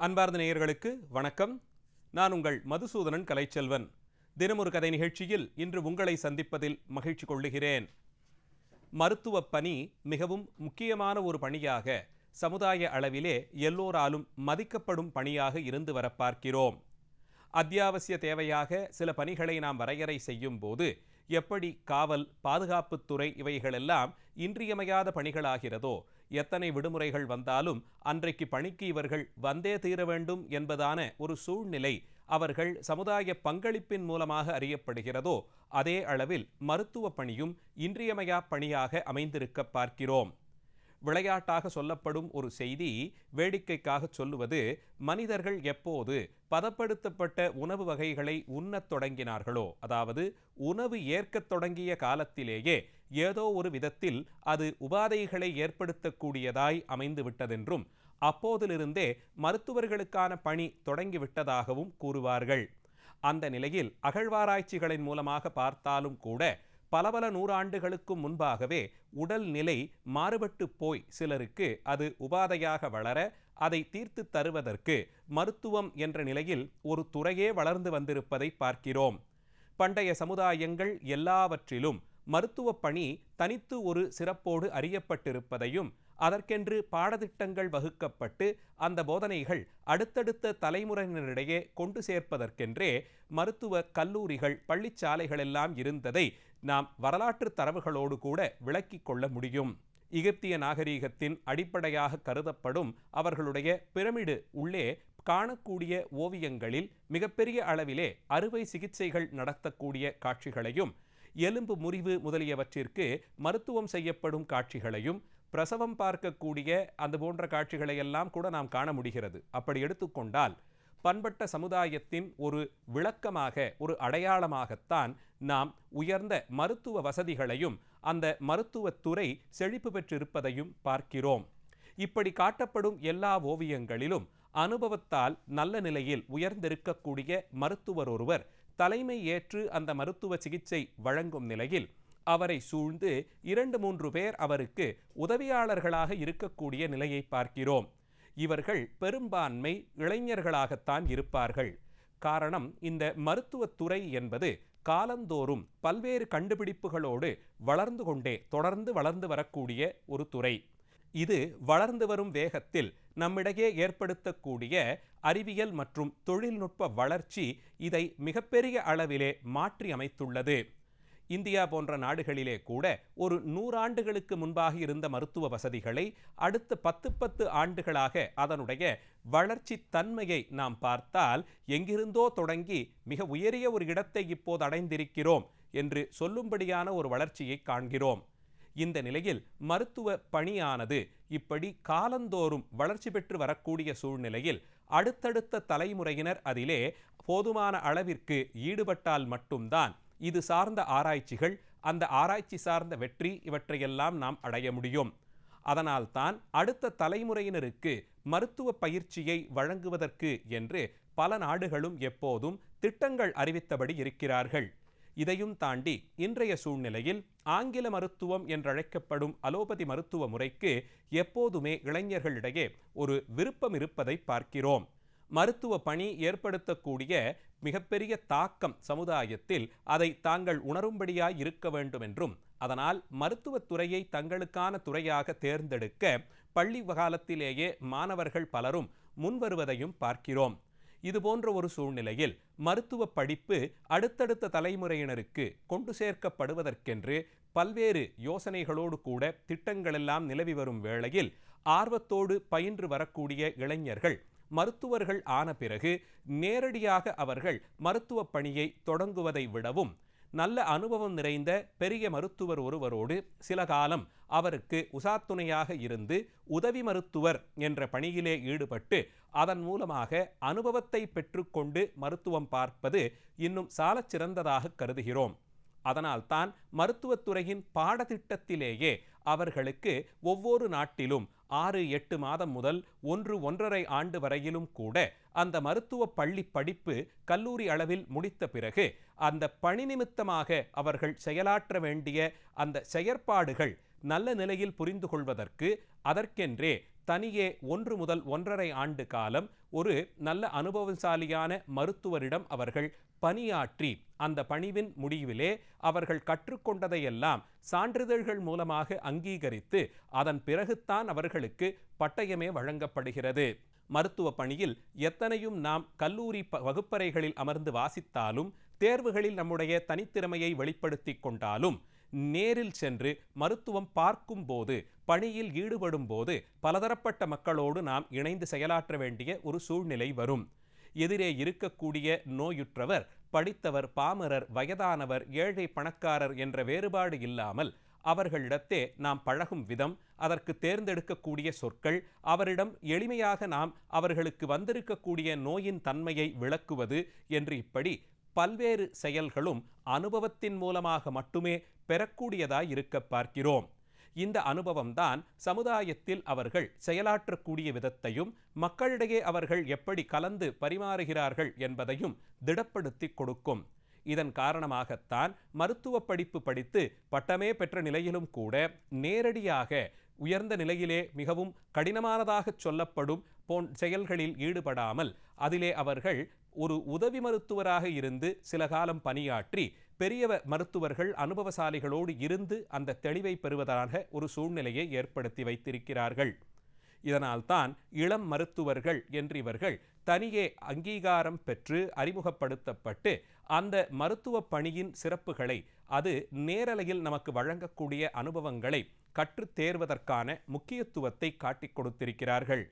அன்பார்ந்த நேயர்களுக்கு வணக்கம். நான் உங்கள் மதுசூதனன் கலைச்செல்வன். தினமொரு கதை நிகழ்ச்சியில் இன்று உங்களை சந்திப்பதில் மகிழ்ச்சி கொள்ளுகிறேன். மருத்துவ பணி மிகவும் முக்கியமான ஒரு பணியாக சமுதாய அளவிலே எல்லோராலும் மதிக்கப்படும் பணியாக இருந்து வர பார்க்கிறோம். அத்தியாவசிய தேவையாக சில பணிகளை நாம் வரையறை செய்யும் போது எப்படி காவல் பாதுகாப்புத்துறை இவைகளெல்லாம் இன்றியமையாத பணிகளாகிறதோ எத்தனை விடுமுறைகள் வந்தாலும் அன்றைக்கு பணிக்கு இவர்கள் வந்தே தீர வேண்டும் என்பதான ஒரு சூழ்நிலை அவர்கள் சமுதாய பங்களிப்பின் மூலமாக அறியப்படுகிறதோ அதே அளவில் மருத்துவ பணியும் இன்றியமையா பணியாக அமைந்திருக்க பார்க்கிறோம். விளையாட்டாக சொல்லப்படும் ஒரு செய்தி வேடிக்கைக்காக சொல்லுவது மனிதர்கள் எப்போது பதப்படுத்தப்பட்ட உணவு வகைகளை உண்ணத் தொடங்கினார்களோ அதாவது உணவு ஏற்கத் தொடங்கிய காலத்திலேயே ஏதோ ஒரு விதத்தில் அது உபாதைகளை ஏற்படுத்தக்கூடியதாய் அமைந்துவிட்டதென்றும் அப்போதிலிருந்தே மருத்துவர்களுக்கான பணி தொடங்கிவிட்டதாகவும் கூறுவார்கள். அந்த நிலையில் அகழ்வாராய்ச்சிகளின் மூலமாக பார்த்தாலும் கூட பல பல நூறாண்டுகளுக்கு முன்பாகவே உடல் நிலை மாறுபட்டு போய் சிலருக்கு அது உபாதையாக வளர அதை தீர்த்து தருவதற்கு மருத்துவம் என்ற நிலையில் ஒரு துறையே வளர்ந்து வந்திருப்பதை பார்க்கிறோம். பண்டைய சமுதாயங்கள் எல்லாவற்றிலும் மருத்துவ பணி தனித்து ஒரு சிறப்போடு அறியப்பட்டிருப்பதையும் அதற்கென்று பாடத்திட்டங்கள் வகுக்கப்பட்டு அந்த போதனைகள் அடுத்தடுத்த தலைமுறையினரிடையே கொண்டு சேர்ப்பதற்கென்றே மருத்துவ கல்லூரிகள் பள்ளிச்சாலைகள் எல்லாம் இருந்ததை நாம் வரலாற்று தரவுகளோடு கூட விளக்கிக் கொள்ள முடியும். எகிப்திய நாகரீகத்தின் அடிப்படையாக கருதப்படும் அவர்களுடைய பிரமிடு உள்ளே காணக்கூடிய ஓவியங்களில் மிகப்பெரிய அளவிலே அறுவை சிகிச்சைகள் நடத்தக்கூடிய காட்சிகளையும் எலும்பு முறிவு முதலியவற்றிற்கு மருத்துவம் செய்யப்படும் காட்சிகளையும் பிரசவம் பார்க்கக்கூடிய அந்த போன்ற காட்சிகளை எல்லாம் கூட நாம் காண முடிகிறது. அப்படி எடுத்துக்கொண்டால் பண்பட்ட சமுதாயத்தின் ஒரு விளக்கமாக ஒரு அடையாளமாகத்தான் நாம் உயர்ந்த மருத்துவ வசதிகளையும் அந்த மருத்துவத்துறை செழிப்பு பெற்றிருப்பதையும் பார்க்கிறோம். இப்படி காட்டப்படும் எல்லா ஓவியங்களிலும் அனுபவத்தால் நல்ல நிலையில் உயர்ந்திருக்கக்கூடிய மருத்துவர் ஒருவர் தலைமை ஏற்று அந்த மருத்துவ சிகிச்சை வழங்கும் நிலையில் அவரை சூழ்ந்து இரண்டு மூன்று பேர் அவருக்கு உதவியாளர்களாக இருக்கக்கூடிய நிலையை பார்க்கிறோம். இவர்கள் பெரும்பான்மை இளைஞர்களாகத்தான் இருப்பார்கள். காரணம் இந்த மருத்துவத்துறை என்பது காலந்தோறும் பல்வேறு கண்டுபிடிப்புகளோடு வளர்ந்து கொண்டே தொடர்ந்து வளர்ந்து வரக்கூடிய ஒரு துறை. இது வளர்ந்து வரும் வேகத்தில் நம்மிடையே ஏற்படுத்தக்கூடிய அறிவியல் மற்றும் தொழில்நுட்ப வளர்ச்சி இதை மிகப்பெரிய அளவிலே மாற்றி அமைத்துள்ளது. இந்தியா போன்ற நாடுகளிலே கூட ஒரு நூறாண்டுகளுக்கு முன்பாக இருந்த மருத்துவ வசதிகளை அடுத்த பத்து பத்து ஆண்டுகளாக அதனுடைய வளர்ச்சி தன்மையை நாம் பார்த்தால் எங்கிருந்தோ தொடங்கி மிக உயரிய ஒரு இடத்தை இப்போது அடைந்திருக்கிறோம் என்று சொல்லும்படியான ஒரு வளர்ச்சியை காண்கிறோம். இந்த நிலையில் மருத்துவ பணியானது இப்படி காலந்தோறும் வளர்ச்சி பெற்று வரக்கூடிய சூழ்நிலையில் அடுத்தடுத்த தலைமுறையினர் அதிலே போதுமான அளவிற்கு ஈடுபட்டால் மட்டும்தான் இது சார்ந்த ஆராய்ச்சிகள் அந்த ஆராய்ச்சி சார்ந்த வெற்றி இவற்றையெல்லாம் நாம் அடைய முடியும். அதனால்தான் அடுத்த தலைமுறையினருக்கு மருத்துவ பயிற்சியை வழங்குவதற்கு என்று பல நாடுகளும் எப்போதும் திட்டங்கள் அறிவித்தபடி இருக்கிறார்கள். இதையும் தாண்டி இன்றைய சூழ்நிலையில் ஆங்கில மருத்துவம் என்றழைக்கப்படும் அலோபதி மருத்துவ முறைக்கு எப்போதுமே இளைஞர்களிடையே ஒரு விருப்பம் இருப்பதை பார்க்கிறோம். மருத்துவ பணி ஏற்படுத்தக்கூடிய மிகப்பெரிய தாக்கம் சமுதாயத்தில் அதை தாங்கள் உணரும்படியாய் இருக்க வேண்டும் என்றும் அதனால் மருத்துவத்துறையை தங்களுக்கான துறையாக தேர்ந்தெடுக்க பள்ளி காலத்திலேயே மாணவர்கள் பலரும் முன்வருவதையும் பார்க்கிறோம். இதுபோன்ற ஒரு சூழ்நிலையில் மருத்துவ படிப்பு அடுத்தடுத்த தலைமுறையினருக்கு கொண்டு சேர்க்கப்படுவதற்கென்று பல்வேறு யோசனைகளோடு கூட திட்டங்களெல்லாம் நிலவி வரும் வேளையில் ஆர்வத்தோடு பயின்று வரக்கூடிய இளைஞர்கள் மருத்துவர்கள் ஆன பிறகு நேரடியாக அவர்கள் மருத்துவ பணியை தொடங்குவதை விடவும் நல்ல அனுபவம் நிறைந்த பெரிய மருத்துவர் ஒருவரோடு சில காலம் அவருக்கு உசாத்துணையாக இருந்து உதவி மருத்துவர் என்ற பணியிலே ஈடுபட்டு அதன் மூலமாக அனுபவத்தை பெற்றுக்கொண்டு மருத்துவம் பார்ப்பது இன்னும் சாலச் சிறந்ததாக கருதுகிறோம். அதனால்தான் மருத்துவத்துறையின் பாடத்திட்டத்திலேயே அவர்களுக்கு ஒவ்வொரு நாட்டிலும் ஆறு எட்டு மாதம் முதல் ஒன்று ஒன்றரை ஆண்டு வரையிலும் கூட அந்த மருத்துவ பள்ளி படிப்பு கல்லூரி அளவில் முடித்த பிறகு அந்த பணி நிமித்தமாக அவர்கள் செயலாற்ற வேண்டிய அந்த செயற்பாடுகள் நல்ல நிலையில் புரிந்து கொள்வதற்கு அதற்கென்றே தனியே ஒன்று முதல் ஒன்றரை ஆண்டு காலம் ஒரு நல்ல அனுபவசாலியான மருத்துவரிடம் அவர்கள் பணியாற்றி அந்த பணிவின் முடிவிலே அவர்கள் கற்றுக்கொண்டதையெல்லாம் சான்றிதழ்கள் மூலமாக அங்கீகரித்து அதன் பிறகுத்தான் அவர்களுக்கு பட்டயமே வழங்கப்படுகிறது. மருத்துவ பணியில் எத்தனையும் நாம் கல்லூரி வகுப்பறைகளில் அமர்ந்து வாசித்தாலும் தேர்வுகளில் நம்முடைய தனித்திறமையை வெளிப்படுத்தி கொண்டாலும் நேரில் சென்று மருத்துவம் பார்க்கும் போது பணியில் ஈடுபடும் போது பலதரப்பட்ட மக்களோடு நாம் இணைந்து செயலாற்ற வேண்டிய ஒரு சூழ்நிலை வரும். எதிரே இருக்கக்கூடிய நோயுற்றவர் படித்தவர் பாமரர் வயதானவர் ஏழை பணக்காரர் என்ற வேறுபாடு இல்லாமல் அவர்களிடத்தே நாம் பழகும் விதம் அதற்கு தேர்ந்தெடுக்கக்கூடிய சொற்கள் அவரிடம் எளிமையாக நாம் அவர்களுக்கு வந்திருக்கக்கூடிய நோயின் தன்மையை விளக்குவது என்று இப்படி பல்வேறு செயல்களும் அனுபவத்தின் மூலமாக மட்டுமே பெறக்கூடியதாய் இருக்க பார்க்கிறோம். இந்த அனுபவம்தான் சமுதாயத்தில் அவர்கள் செயலாற்றக்கூடிய விதத்தையும் மக்களிடையே அவர்கள் எப்படி கலந்து பரிமாறுகிறார்கள் என்பதையும் திடப்படுத்தி கொடுக்கும். இதன் காரணமாகத்தான் மருத்துவ படிப்பு படித்து பட்டமே பெற்ற நிலையிலும் கூட நேரடியாக உயர்ந்த நிலையிலே மிகவும் கடினமானதாக சொல்லப்படும் போன் செயல்களில் ஈடுபடாமல் அதிலே அவர்கள் ஒரு உதவி மருத்துவராக இருந்து சில காலம் பணியாற்றி பெரிய மருத்துவர்கள் அனுபவசாலிகளோடு இருந்து அந்த தெளிவை பெறுவதாக ஒரு சூழ்நிலையை ஏற்படுத்தி வைத்திருக்கிறார்கள். இதனால்தான் இளம் மருத்துவர்கள் என்று இவர்கள் தனியே அங்கீகாரம் பெற்று அறிமுகப்படுத்தப்பட்டு அந்த மருத்துவ பணியின் சிறப்புகளை அது நேரலையில் நமக்கு வழங்கக்கூடிய அனுபவங்களை கற்றுத் தேர்வதற்கான முக்கியத்துவத்தை காட்டிக் கொடுத்திருக்கிறார்கள்.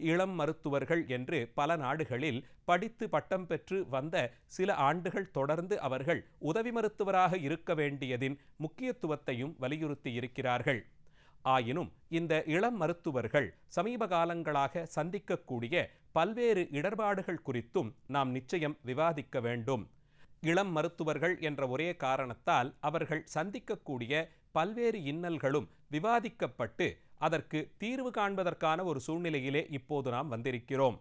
இளம் மருத்துவர்கள் என்று பல நாடுகளில் படித்து பட்டம் பெற்று வந்த சில ஆண்டுகள் தொடர்ந்து அவர்கள் உதவி மருத்துவராக இருக்க வேண்டியதின் முக்கியத்துவத்தையும் வலியுறுத்தி இருக்கிறார்கள். ஆயினும் இந்த இளம் மருத்துவர்கள் சமீப காலங்களாக சந்திக்கக்கூடிய பல்வேறு இடர்பாடுகள் குறித்தும் நாம் நிச்சயம் விவாதிக்க வேண்டும். இளம் மருத்துவர்கள் என்ற ஒரே காரணத்தால் அவர்கள் சந்திக்கக்கூடிய பல்வேறு இன்னல்களும் விவாதிக்கப்பட்டு அதற்கு தீர்வு காண்பதற்கான ஒரு சூழ்நிலையிலே இப்போது நாம் வந்திருக்கிறோம்.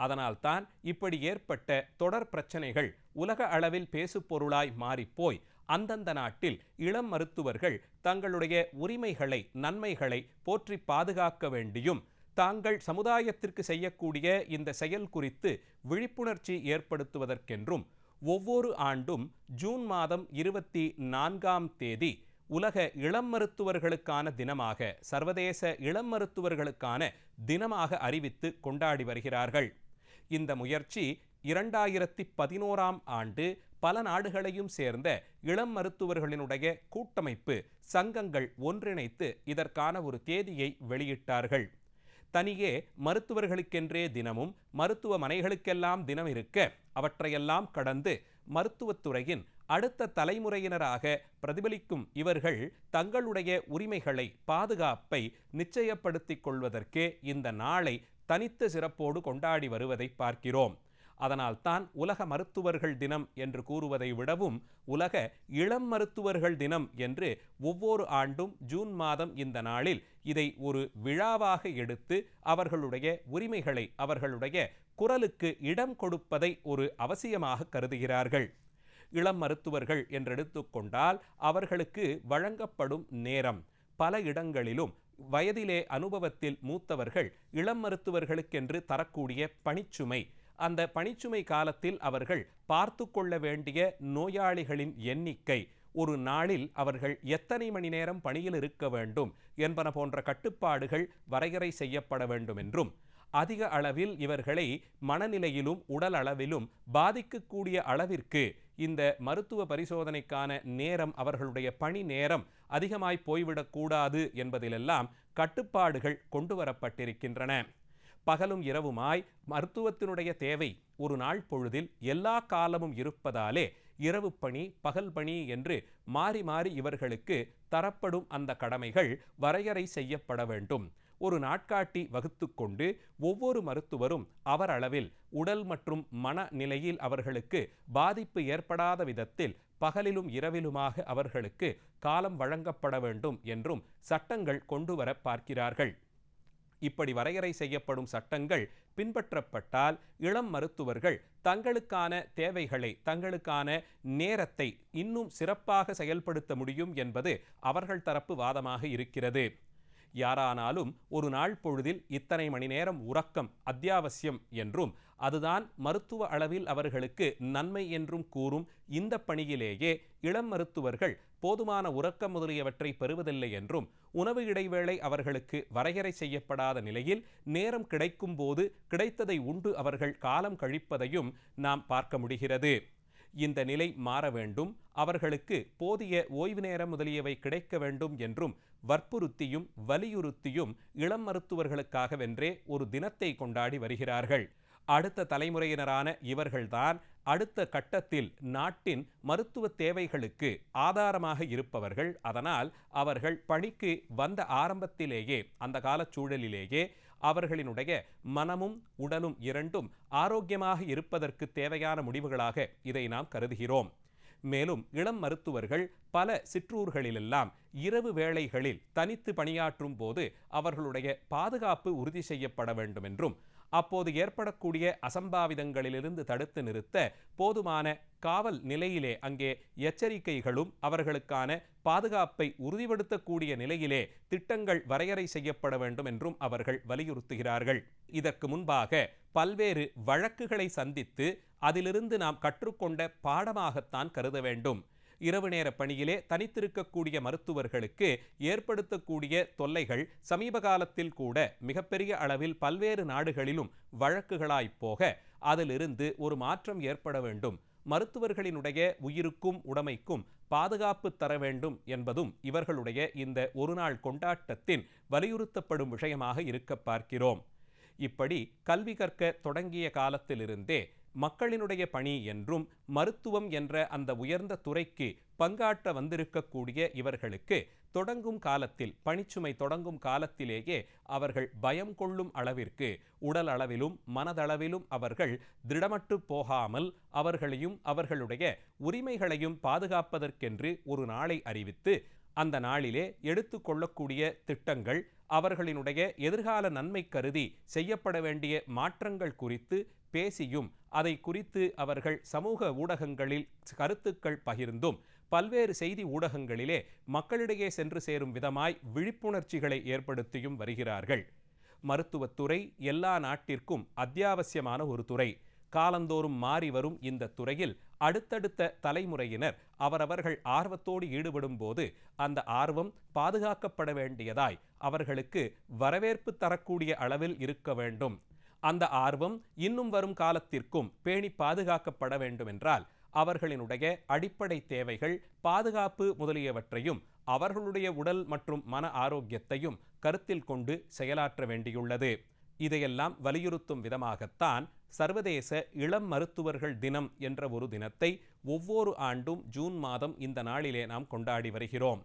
அதனால்தான் இப்படி ஏற்பட்ட தொடர் பிரச்சனைகள் உலக அளவில் பேசு பொருளாய் மாறிப்போய் அந்தந்த நாட்டில் இளம் மருத்துவர்கள் தங்களுடைய உரிமைகளை நன்மைகளை போற்றி பாதுகாக்க வேண்டியும் தாங்கள் சமுதாயத்திற்கு செய்யக்கூடிய இந்த செயல் குறித்து விழிப்புணர்ச்சி ஏற்படுத்துவதற்கென்றும் ஒவ்வொரு ஆண்டும் ஜூன் மாதம் இருபத்தி நான்காம் தேதி உலக இளம் மருத்துவர்களுக்கான தினமாக சர்வதேச இளம் மருத்துவர்களுக்கான தினமாக அறிவித்து கொண்டாடி வருகிறார்கள். இந்த முயற்சி இரண்டாயிரத்தி பதினோராம் ஆண்டு பல நாடுகளையும் சேர்ந்த இளம் மருத்துவர்களினுடைய கூட்டமைப்பு சங்கங்கள் ஒன்றிணைத்து இதற்கான ஒரு தேதியை வெளியிட்டார்கள். தனியே மருத்துவர்களுக்கென்றே தினமும் மருத்துவமனைகளுக்கெல்லாம் தினம் இருக்க அவற்றையெல்லாம் கடந்து மருத்துவத்துறையின் அடுத்த தலைமுறையினராக பிரதிபலிக்கும் இவர்கள் தங்களுடைய உரிமைகளை பாதுகாப்பை நிச்சயப்படுத்திக் கொள்வதற்கே இந்த நாளை தனித்த சிறப்போடு கொண்டாடி வருவதை பார்க்கிறோம். அதனால்தான் உலக மருத்துவர்கள் தினம் என்று கூறுவதை விடவும் உலக இளம் மருத்துவர்கள் தினம் என்று ஒவ்வொரு ஆண்டும் ஜூன் மாதம் இந்த நாளில் இதை ஒரு விழாவாக எடுத்து அவர்களுடைய உரிமைகளை அவர்களுடைய குரலுக்கு இடம் கொடுப்பதை ஒரு அவசியமாக கருதுகிறார்கள். இளம் மருத்துவர்கள் என்றெடுத்துக்கொண்டால் அவர்களுக்கு வழங்கப்படும் நேரம். பல இடங்களிலும் வயதிலே அனுபவத்தில் மூத்தவர்கள் இளம் மருத்துவர்களுக்கென்று தரக்கூடிய பணிச்சுமை. அந்த பணிச்சுமை காலத்தில் அவர்கள் பார்த்து கொள்ள வேண்டிய நோயாளிகளின் எண்ணிக்கை. ஒரு நாளில் அவர்கள் எத்தனை மணி நேரம் பணியில் இருக்க வேண்டும் என்பன போன்ற கட்டுப்பாடுகள் வரையறை செய்யப்பட வேண்டும் என்றும் அதிக அளவில் இவர்களை மனநிலையிலும் உடல் அளவிலும் பாதிக்கக்கூடிய அளவிற்கு இந்த மருத்துவ பரிசோதனைக்கான நேரம் அவர்களுடைய பணி நேரம் அதிகமாய் போய்விடக்கூடாது என்பதிலெல்லாம் கட்டுப்பாடுகள் கொண்டு வரப்பட்டிருக்கின்றன. பகலும் இரவுமாய் மருத்துவத்தினுடைய தேவை ஒரு நாள் பொழுதில் எல்லா காலமும் இருப்பதாலே இரவு பணி பகல் பணி என்று மாறி மாறி இவர்களுக்கு தரப்படும் அந்த கடமைகள் வரையறை செய்யப்பட வேண்டும். ஒரு நாட்காட்டி வகுத்து கொண்டு ஒவ்வொரு மருத்துவரும் அவர் அளவில் உடல் மற்றும் மன நிலையில் அவர்களுக்கு பாதிப்பு ஏற்படாத விதத்தில் பகலிலும் இரவிலுமாக அவர்களுக்கு காலம் வழங்கப்பட வேண்டும் என்றும் சட்டங்கள் கொண்டுவர பார்க்கிறார்கள். இப்படி வரையறை செய்யப்படும் சட்டங்கள் பின்பற்றப்பட்டால் இளம் மருத்துவர்கள் தங்களுக்கான தேவைகளை தங்களுக்கான நேரத்தை இன்னும் சிறப்பாக செயல்படுத்த முடியும் என்பது அவர்கள் தரப்பு வாதமாக இருக்கிறது. யாரானாலும் ஒரு நாள் பொழுதில் இத்தனை மணி நேரம் உறக்கம் அத்தியாவசியம் என்றும் அதுதான் மருத்துவ அளவில் அவர்களுக்கு நன்மை என்றும் கூறும் இந்த பணியிலேயே இளம் மருத்துவர்கள் போதுமான உறக்கம் முதலியவற்றை பெறுவதில்லை என்றும் உணவு இடைவேளை அவர்களுக்கு வரையறை செய்யப்படாத நிலையில் நேரம் கிடைக்கும் போது கிடைத்ததை உண்டு அவர்கள் காலம் கழிப்பதையும் நாம் பார்க்க முடிகிறது. இந்த நிலை மாற வேண்டும். அவர்களுக்கு போதிய ஓய்வு நேரம் முதலியவை கிடைக்க வேண்டும் என்றும் வற்புறுத்தியும் வலியுறுத்தியும் இளம் மருத்துவர்களுக்காகவென்றே ஒரு தினத்தை கொண்டாடி வருகிறார்கள். அடுத்த தலைமுறையினரான இவர்கள்தான் அடுத்த கட்டத்தில் நாட்டின் மருத்துவ தேவைகளுக்கு ஆதாரமாக இருப்பவர்கள். அதனால் அவர்கள் பணிக்கு வந்த ஆரம்பத்திலேயே அந்த காலச் சூழலிலேயே அவர்களினுடைய மனமும் உடலும் இரண்டும் ஆரோக்கியமாக இருப்பதற்கு தேவையான முடிவுகளாக இதை நாம் கருதுகிறோம். மேலும் இளம் மருத்துவர்கள் பல சிற்றூர்களிலெல்லாம் இரவு வேளைகளில் தனித்து பணியாற்றும் போது அவர்களுடைய பாதுகாப்பு உறுதி செய்யப்பட வேண்டும் என்றும் அப்போது ஏற்படக்கூடிய அசம்பாவிதங்களிலிருந்து தடுத்து நிறுத்த போதுமான காவல் நிலையிலே அங்கே எச்சரிக்கைகளும் அவர்களுக்கான பாதுகாப்பை உறுதிப்படுத்தக்கூடிய நிலையிலே திட்டங்கள் வரையறை செய்யப்பட வேண்டும் என்றும் அவர்கள் வலியுறுத்துகிறார்கள். இதற்கு முன்பாக பல்வேறு வழக்குகளை சந்தித்து அதிலிருந்து நாம் கற்றுக்கொண்ட பாடமாகத்தான் கருத வேண்டும். இரவு நேர பணியிலே தனித்திருக்கக்கூடிய மருத்துவர்களுக்கு ஏற்படுத்தக்கூடிய தொல்லைகள் சமீப காலத்தில் கூட மிகப்பெரிய அளவில் பல்வேறு நாடுகளிலும் வழக்குகளாய் போக அதிலிருந்து ஒரு மாற்றம் ஏற்பட வேண்டும். மருத்துவர்களினுடைய உயிருக்கும் உடைமைக்கும் பாதுகாப்பு தர வேண்டும் என்பதும் இவர்களுடைய இந்த ஒரு நாள் கொண்டாட்டத்தின் வலியுறுத்தப்படும் விஷயமாக இருக்க பார்க்கிறோம். இப்படி கல்வி கற்க தொடங்கிய காலத்திலிருந்தே மக்களினுடைய பணி என்றும் மருத்துவம் என்ற அந்த உயர்ந்த துறைக்கு பங்காற்ற வந்திருக்கக்கூடிய இவர்களுக்கு தொடங்கும் காலத்தில் பணிச்சுமை தொடங்கும் காலத்திலேயே அவர்கள் பயம் கொள்ளும் அளவிற்கு உடல் அளவிலும் மனதளவிலும் அவர்கள் திடமட்டு போகாமல் அவர்களையும் அவர்களுடைய உரிமைகளையும் பாதுகாப்பதற்கென்று ஒரு நாளை அறிவித்து அந்த நாளிலே எடுத்து கொள்ளக்கூடிய திட்டங்கள் அவர்களினுடைய எதிர்கால நன்மை கருதி செய்யப்பட வேண்டிய மாற்றங்கள் குறித்து பேசியும் அதை குறித்து அவர்கள் சமூக ஊடகங்களில் கருத்துக்கள் பகிர்ந்தும் பல்வேறு செய்தி ஊடகங்களிலே மக்களிடையே சென்று சேரும் விதமாய் விழிப்புணர்ச்சிகளை ஏற்படுத்தியும் வருகிறார்கள். மருத்துவத்துறை எல்லா நாட்டிற்கும் அத்தியாவசியமான ஒரு துறை. காலந்தோறும் மாறி வரும் இந்த துறையில் அடுத்தடுத்த தலைமுறையினர் அவரவர்கள் ஆர்வத்தோடு ஈடுபடும் போது அந்த ஆர்வம் பாதுகாக்கப்பட வேண்டியதாய் அவர்களுக்கு வரவேற்பு தரக்கூடிய அளவில் இருக்க வேண்டும். அந்த ஆர்வம் இன்னும் வரும் காலத்திற்கும் பேணி பாதுகாக்கப்பட வேண்டுமென்றால் அவர்களினுடைய அடிப்படை தேவைகள் பாதுகாப்பு முதலியவற்றையும் அவர்களுடைய உடல் மற்றும் மன ஆரோக்கியத்தையும் கருத்தில் கொண்டு செயலாற்ற வேண்டியுள்ளது. இதையெல்லாம் வலியுறுத்தும் விதமாகத்தான் சர்வதேச இளம் மருத்துவர்கள் தினம் என்ற ஒரு தினத்தை ஒவ்வொரு ஆண்டும் ஜூன் மாதம் இந்த நாளிலே நாம் கொண்டாடி வருகிறோம்.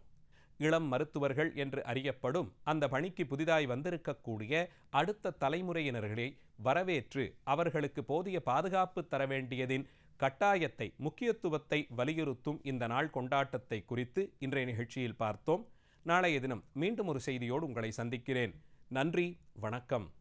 இளம் மருத்துவர்கள் என்று அறியப்படும் அந்த பணிக்கு புதிதாய் வந்திருக்கக்கூடிய அடுத்த தலைமுறையினர்களை வரவேற்று அவர்களுக்கு போதிய பாதுகாப்பு தர வேண்டியதின் கட்டாயத்தை முக்கியத்துவத்தை வலியுறுத்தும் இந்த நாள் கொண்டாட்டத்தை குறித்து இன்றைய நிகழ்ச்சியில் பார்த்தோம். நாளைய தினம் மீண்டும் ஒரு செய்தியோடு உங்களை சந்திக்கிறேன். நன்றி வணக்கம்.